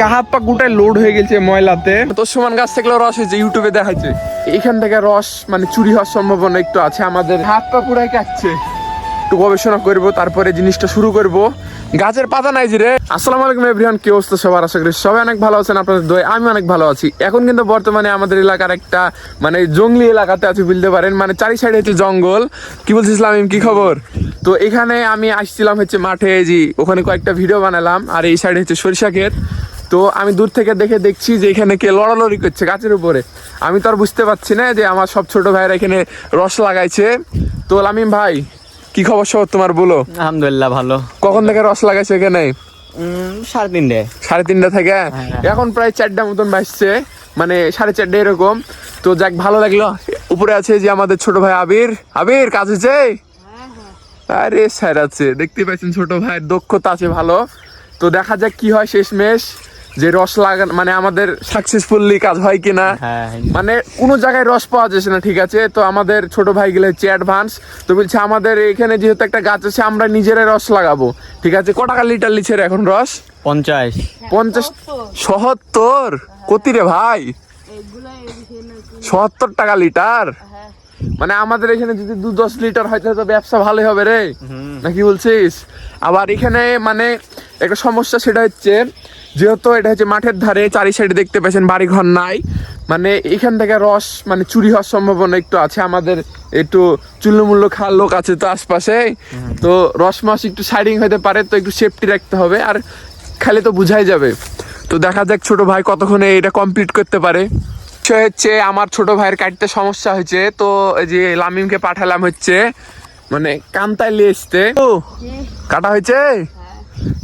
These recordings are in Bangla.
গাহাত পা গোটায় লোড হয়ে গেছে ময়লাতে। তো সমান গাছ থেকে রস হয়েছে ইউটিউবে দেখাচ্ছে এখান থেকে রস মানে চুরি হওয়ার সম্ভাবনা একটু আছে আমাদের। হাত পা পুরাই কাটছে একটু গবেষণা করব, তারপরে জিনিসটা শুরু করব। গাছের পাতা নাই রে। আসসালামু আলাইকুম এভরিওয়ান কি অবস্থা সবার? আশা করি সবাই অনেক ভালো আছেন, আপনাদের দোয় আমি অনেক ভালো আছি। এখন কিন্তু বর্তমানে আমাদের এলাকার একটা মানে জঙ্গলি এলাকাতে আছি, বলতে পারেন। মানে চারি সাইডে হচ্ছে জঙ্গল। কি বলছিস ইসলামিম কি খবর? তো এখানে আমি আসছিলাম হচ্ছে মাঠে যে ওখানে কয়েকটা ভিডিও বানালাম। আর এই সাইডে হচ্ছে সরিষা ক্ষেত। তো আমি দূর থেকে দেখে দেখছি যে এখানে কে লড়ালড়ি করছে গাছের উপরে। আমি তো আর বুঝতে পারছি না যে আমার সব ছোট ভাইয়েরা এখানে রস লাগাইছে। তো লামিম ভাই কি খবর সব তোমার বলো? আলহামদুলিল্লাহ ভালো। কখন থেকে রস লাগাইছে এখানে? সাড়ে তিনটে। সাড়ে তিনটা থেকে? এখন প্রায় চারটা মতন বাজছে মানে সাড়ে চারটে এরকম। তো যাক ভালো লাগল। উপরে আছে যে আমাদের ছোট ভাই আবির। আবির কাজ হয়েছে? আরে স্যার আছে দেখতে পাচ্ছেন ছোট ভাইয়ের দক্ষতা আছে ভালো। তো দেখা যাক কি হয় শেষমেশ। যে রস লাগান মানে আমাদের সাকসেসফুলি কাজ হয় কিনা। হ্যাঁ মানে কোনো জায়গায় রস পাওয়া যাচ্ছে না ঠিক আছে? তো আমাদের ছোট ভাই গেলে হচ্ছে অ্যাডভান্স তো বলছে আমাদের এখানে যেহেতু একটা গাছ আছে আমরা নিজেরাই রস লাগাবো ঠিক আছে? ক টাকা লিটার লিছে রে এখন রস? পঞ্চাশ। পঞ্চাশ সহত্তর কতি রে ভাই। সত্তর টাকা লিটার মানে আমাদের এখানে যদি দু দশ লিটার হয় তাহলে তো ব্যবসা ভালোই হবে রে। নাকি বলছিস? আবার এখানে মানে একটা সমস্যা সেটা হচ্ছে যেহেতু এটা হচ্ছে মাঠের ধারে চারি সাইডে দেখতে পাচ্ছেন বাড়ি ঘর নাই। মানে এখান থেকে রস মানে চুরি হওয়ার সম্ভাবনা একটু আছে। আমাদের একটু চুল্লমূল্য খাওয়ার লোক আছে তো আশপাশে। তো রস মাস একটু সাইডিং হতে পারে তো একটু সেফটি রাখতে হবে। আর খালি তো বুঝাই যাবে। তো দেখা যাক ছোট ভাই কতক্ষণে এটা কমপ্লিট করতে পারে। সে হচ্ছে আমার ছোট ভাইয়ের কাটতে সমস্যা হয়েছে। তো এই যে লামিমকে পাঠালাম হচ্ছে মানে কান্তায় লিয়ে আসতে ও। কাটা হয়েছে?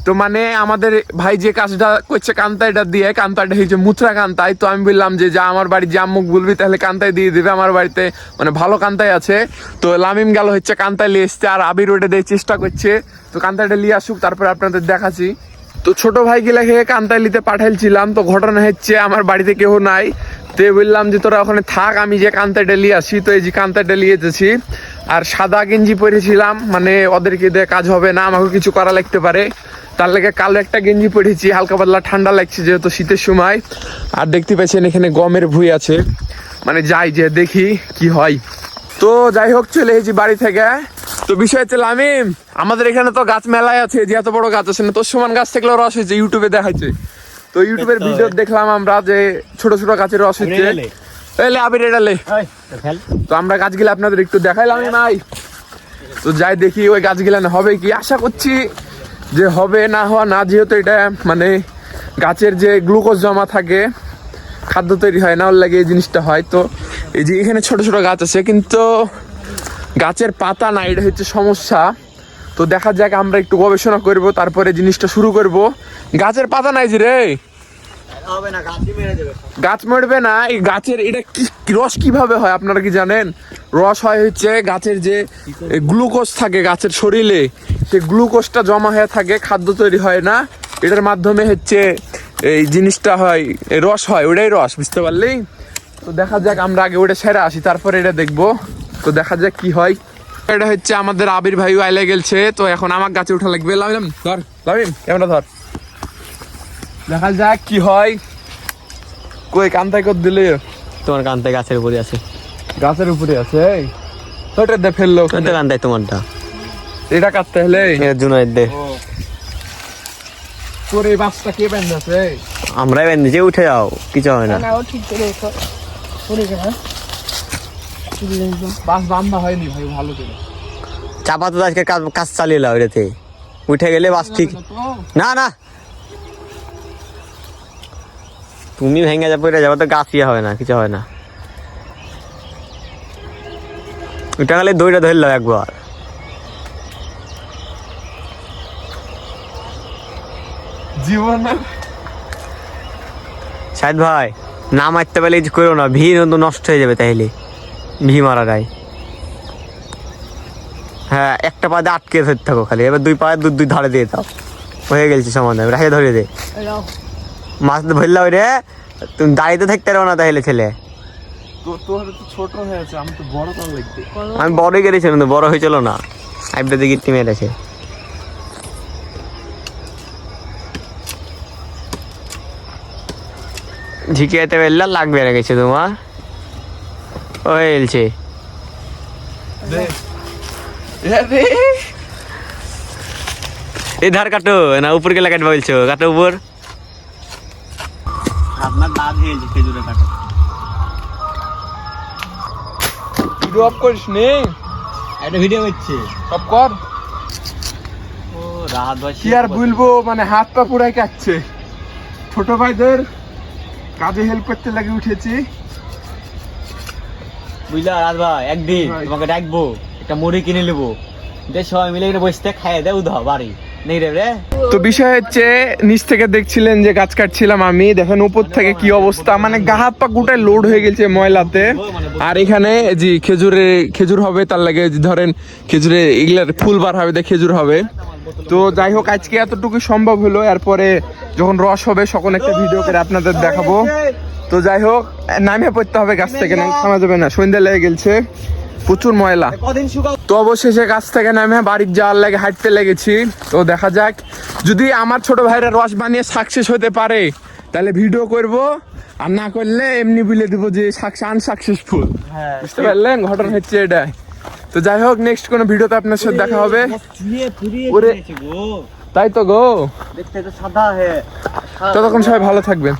তো মানে আমাদের ভাই যে কাজটা করছে কান্তাইটা দিয়ে, কান্তাইটা হয়েছে মুত্রা কান্তাই। তো আমি বললাম যে, যা আমার বাড়ি, যে আম্মুক বলবি তাহলে কান্তাই দিয়ে দেবে, আমার বাড়িতে মানে ভালো কান্তাই আছে। তো লামিম গেল হচ্ছে কান্তাই নিয়ে এসছে আর আবির ওটা দিয়ে চেষ্টা করছে। তো কান্তাইটা নিয়ে আসুক, তারপরে আপনাদের দেখাচ্ছি। তো ছোট ভাই গিলাকে কান্তাইলিতে পাঠাইছিলাম। তো ঘটনা হচ্ছে আমার বাড়িতে কেউ নাই। তো বললাম যে, তোরা ওখানে থাক, আমি যে কান্তাইটা নিয়ে আসি। তো এই যে কান্তাইটা নিয়ে এসেছি। আর সাদা গেঞ্জি পরেছিলাম মানে ওদেরকে দিয়ে কাজ হবে না আমাকে কিছু করা লাগতে পারে। তার লেগে কালো একটা গেঞ্জি পরেছি হালকা পাতলা ঠান্ডা লাগছে যেহেতু শীতের সময়। আর দেখতে পাচ্ছেন এখানে গমের ভুই আছে। মানে যাই যে দেখি কি হয়। তো যাই হোক চলে এসেছি বাড়ি থেকে। তো বিষয় হচ্ছে লামিম আমাদের এখানে তো গাছ মেলায় আছে যে এত বড় গাছ আছে না তোর সমান গাছ থেকেও রস হয়েছে ইউটিউবে দেখাচ্ছে তো ইউটিউবের ভিডিও দেখলাম আমরা যে ছোট ছোট গাছের রস হচ্ছে। এলে আবির এটা লে। তো আমরা গাছগুলো আপনাদের একটু দেখাইলাম নাই তো যাই দেখি ওই গাছগুলো না হবে কি? আশা করছি যে হবে না হওয়া না যেহেতু এটা মানে গাছের যে গ্লুকোজ জমা থাকে খাদ্য তৈরি হয় না ওর লাগে এই জিনিসটা হয়। তো এই যে এখানে ছোট ছোট গাছ আছে কিন্তু গাছের পাতা না এটা হচ্ছে সমস্যা। তো দেখা যাক আমরা একটু গবেষণা করব তারপরে জিনিসটা শুরু করব। গাছের পাতা নাই যে রে। গাছ মরবে না, এই গাছের এটা কি, রস কীভাবে হয় আপনারা কি জানেন? রস হয় হচ্ছে গাছের যে গ্লুকোজ থাকে গাছের শরীরে, সেই গ্লুকোজটা জমা হয়ে থাকে, খাদ্য তৈরি হয় না। এটার মাধ্যমে হচ্ছে এই জিনিসটা হয় রস হয়, ওটাই রস, বুঝতে পারলি? তো দেখা যাক, আমরা আগে ওটা সেরা আসি, তারপরে এটা দেখব। তো দেখা যাক কি হয়। এটা হচ্ছে আমাদের আবির ভাই আইলে গেলছে, তো এখন আমার গাছে উঠা লাগবে। লামিম, ধর, লামিম, ক্যামেরা ধর। দেখা যাক কি হয়। কই কান্তাই কর দিলে? তোমার গাছের উপরে আছে। গাছের উপরে আছে ওটা দে ফেলল কান্তায় তোমারটা। এটা কাটতে হলে জুনাইদ দে। তোর এই বাসটা কে বেঁধেছে আমরাই বেঁধেছি উঠে যাও কিছু হয় না। না ঠিক করে রেখো বাস বান্ধা হয়নি ভাই ভালো করে। চাপা তো আজকে কাজ কাজ চালিয়ে লাও এটাতে। উঠে গেলে বাস ঠিক না না। তুমি ভেঙে যা পড়ে যাবে তো গাছ ইয়ে হবে না কিছু হয় না। উঠে গেলে দইটা ধরলাম একবার। জীবন সাহেদ ভাই না মারতে পারলে কিছু করো না ভি তো নষ্ট হয়ে যাবে তাইলে ভি মারা যায় হ্যাঁ একটা পা দিয়ে আটকে ধরতে থাকো খালি এবার দুই পা দুই দুই ধারে দিয়ে দাও। হয়ে গেছে সমান রাখে ধরে দে। মাছ তো ধরলাম রে। তুমি দাঁড়িয়ে তো থাকতে পারো না তাহলে ছেলে। তো ছোট হয়েছে আমি তো বড় আমি বড়ই গেছিলাম কিন্তু বড় হয়েছিল না। আইবটা দিকে টিমে মেরেছে। ঝিকিয়াতে বেললা লাগবে না কিছু তোমার। ও এলছে। এই ধার কাটো না উপর গেলে কাটবে বলছো কাটো উপর। আপনার দাঁত হেলছে খেজুরে কাটো। ভিডিও অফ করিস নি? একটা ভিডিও হচ্ছে। সব কর। ও রাত ভাই কি আর বলব মানে হাত পা পুরাই কাটছে ছোট ভাইদের কাজে হেল্প করতে লাগে উঠেছি। বুঝলা রাত ভাই একদিন তোমাকে ডাকবো একটা মুড়ি কিনে নেব। যে সবাই মিলে এখানে বসতে খাইয়ে দেয় উধাও বাড়ি। তো বিষয় হচ্ছে, নিচ থেকে দেখছিলেন যে গাছ কাটছিলাম আমি। দেখেন উপর থেকে কি অবস্থা। মানে গা হাত পা গোটায় লোড হয়ে গেছে ময়লাতে। আর এখানে জি খেজুরে, খেজুর হবে, তার লাগে যে ধরেন খেজুরে এগুলার ফুল বার হবে খেজুর হবে। তো যাই হোক, আজকে এতটুকু সম্ভব হলো। এরপরে যখন রস হবে, সকল একটা ভিডিও করে আপনাদের দেখাবো। তো যাই হোক নামে পড়তে হবে গাছ থেকে না থামা যাবে না। সন্ধ্যা লেগে গেছে প্রচুর ময়লা। তো অবশেষে গাছ থেকে নামে বাড়ির যাওয়ার লাগে হাঁটতে লেগেছি। তো দেখা যাক যদি আমার ছোট ভাইরা রস বানিয়ে সাকসেস হতে পারে তাহলে ভিডিও করব। আর না করলে এমনি বলে দিব যে আনসাকসেসফুল হ্যাঁ। বুঝতে পারলেন? ঘটনা হচ্ছে এটাই। তো যাই হোক নেক্সট কোনো ভিডিওতে আপনার সাথে দেখা হবে। ওরে। তাই তো গো। দেখতে তো সাদা হে। ততক্ষণ সবাই ভালো থাকবেন।